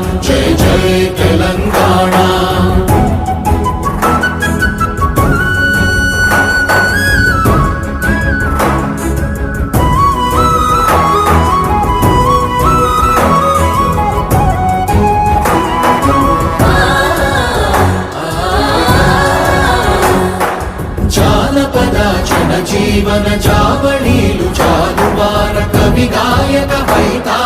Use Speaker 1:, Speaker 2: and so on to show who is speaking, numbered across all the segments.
Speaker 1: జై జై తెలంగాణ. జీవన కవి గాయక వైతా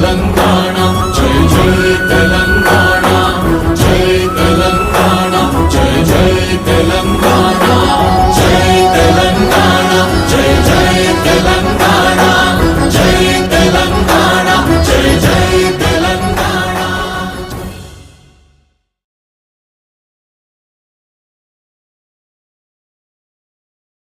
Speaker 1: తెలంగాణ జై జై తెలంగాణ జై తెలంగాణ జై